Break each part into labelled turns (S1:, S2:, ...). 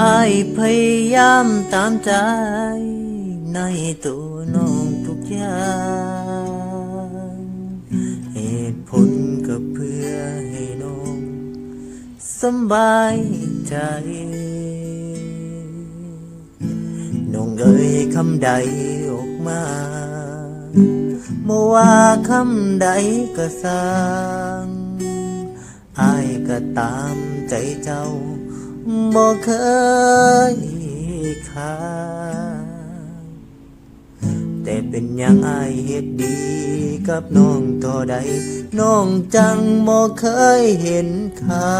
S1: อายพยายามตามใจ ในตัวน้องทุกอย่าง เหตุผลก็เพื่อให้น้องสบายใจ น้องเอ่ยคำใดออกมาเมื่อว่าคำใดก็สร้างอายก็ตามใจเจ้า บ่เคยขาดแต่เป็นยังอเฮ็ดดีกับน้องต่อใด น้องจังบ่เคยเห็นค่า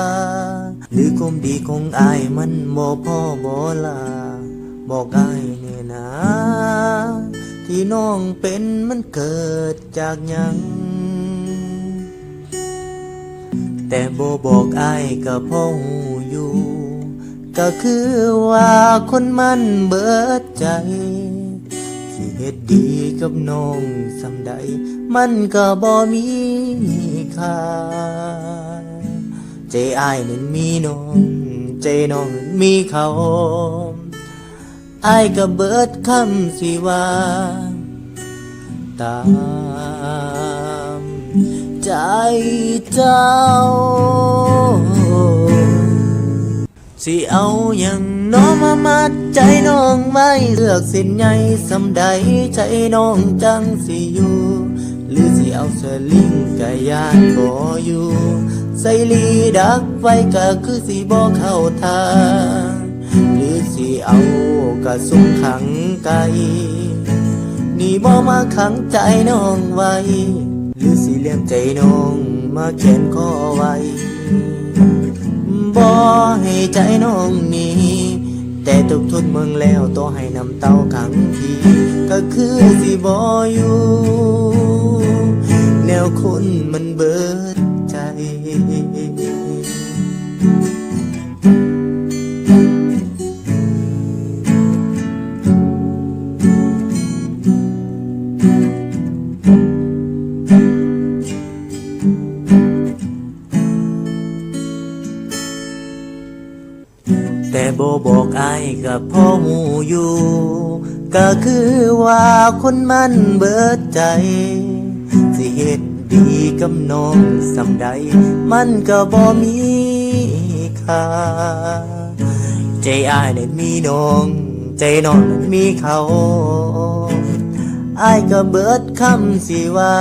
S1: หรือคมดีของอายมันบ่พ่อบ่ลา บอกอายเนี่ยนะ ที่น้องเป็นมันเกิดจากยัง แต่โบบอกอายก็พ่อหูอยู่ ก็คือว่าคนมันเบิดใจที่เฮ็ดดีกับน้องสำใด มันก็บ่มีค่าใจอายนั้นมีน้อง ใจน้องนั้นมีเขาอายก็เบิดคำสิว่าตามใจเจ้า สิเอาอย่างน้องมามัดใจน้องไม่เลือกสินใหญ่สำใดใจน้องจังสิอยู่หรือสิเอาสลิงกะยานบ่อยู่ใส่ลีดักไว้ก็คือสิบ่เข้าทางหรือสิเอากระสุนขังไกนี่บ่มาขังใจน้องไว้ หรือสิเลี้ยงใจน้องมาเขียนข้อไว้ ให้ใจน้องนี้แต่ทุกทุนเมืองแล้วตัวให้นำเต้าขังทีก็คือสิบออยู่ โบบอกอายกับพ่อหูอยู่ ก็คือว่าคนมันเบิดใจ สิเหตุดีกับน้องสำใด มันก็บ่มีค่าใจอายนั้นมีน้อง ใจน้องนั้นมีเขาอายก็เบิดคำสิว่า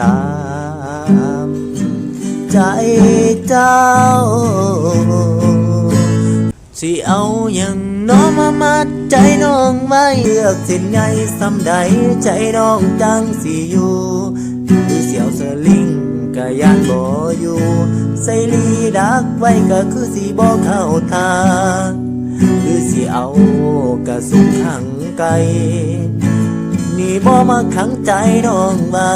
S1: ตามใจเจ้า สิเอาอย่างน้องมามัดใจน้องไว้เลือกสิ่งใดสำใดใจน้องจังสิอยู่หรือเสียวสลิงก็ยานบ่อยู่ใส่ลีดักไว้ก็คือสิบ่เข้าทางหรือสิเอากระสุนขังไกลนี่บ่มาขังใจน้องไว้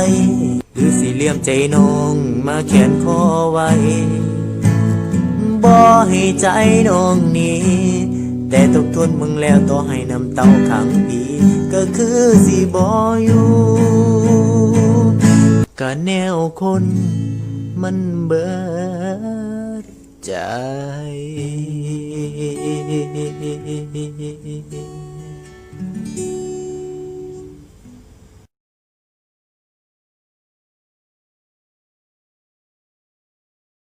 S1: หรือสิเลี่ยมใจน้องมาเขียนคอไว้ บ่ให้ใจน้องนี้ แต่ทุกทนมึงแล้วต่อให้น้ำเต้าขังผีก็คือสิบ่อยู่ก็แนวคนมันเบิดใจ